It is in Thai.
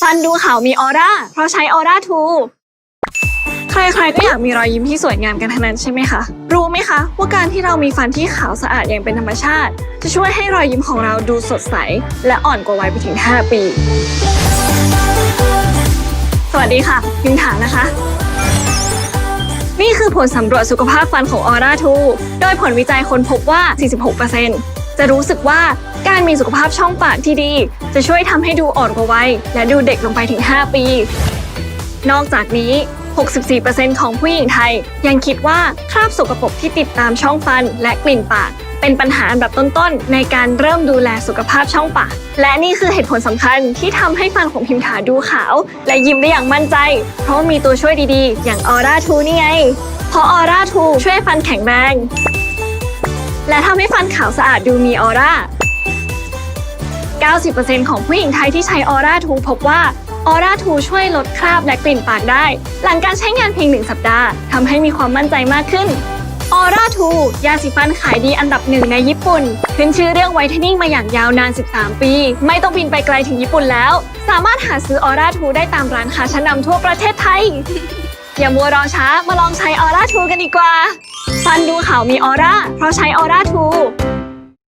ฟันดูขาวมีออร่า เพราะใช้ออร่าทูใครๆก็อยากมีรอยยิ้มที่สวยงามกันทั้งนั้นใช่ไหมคะ รู้ไหมคะ ว่าการที่เรามีฟันที่ขาวสะอาดอย่างเป็นธรรมชาติ จะช่วยให้รอยยิ้มของเราดูสดใส และอ่อนกว่าวัยไปถึง 5 ปี สวัสดีค่ะพิมถานะคะ นี่คือผลสำรวจสุขภาพฟันของ Aura 2โดยผลวิจัยค้นพบว่า 46%จะรู้สึกว่า การมีสุขภาพช่องปากที่ดี จะช่วยทำให้ดูอ่อนกว่าวัยและดูเด็กลงไปถึง 5 ปี นอกจากนี้ 64%ของผู้หญิงไทย ยังคิดว่าคราบสกปรกที่ติดตามช่องฟันและกลิ่นปาก เป็นปัญหาอันดับต้นๆ ในการเริ่มดูแลสุขภาพช่องปาก และนี่คือเหตุผลสำคัญที่ทำให้ฟันของพิมถาดูขาว และยิ้มได้อย่างมั่นใจ เพราะมีตัวช่วยดีๆ อย่าง Aura 2นี่ไง เพราะ Aura 2ช่วยฟันแข็งแรง และทำให้ฟันขาวสะอาดดูมีออร่า 90%ของผู้หญิงไทยที่ใช้ออร่าทูพบว่าออร่าทูช่วยลดคราบและกลิ่นปากได้ หลังการใช้งานเพียงหนึ่งสัปดาห์ทำให้มีความมั่นใจมากขึ้นออร่าทูยาสีฟันขายดีอันดับหนึ่งในญี่ปุ่น ขึ้นชื่อเรื่องไวท์เทนนิ่งมาอย่างยาวนาน 13 ปี ไม่ต้องบินไปไกลถึงญี่ปุ่นแล้ว สามารถหาซื้อออร่าทูได้ตามร้านค้าชั้นนำทั่วประเทศไทย อย่ามัวรอช้ามาลองใช้ออร่าทูกันดีกว่า ฟันดูขาวมีออร่าเพราะใช้ออร่าทู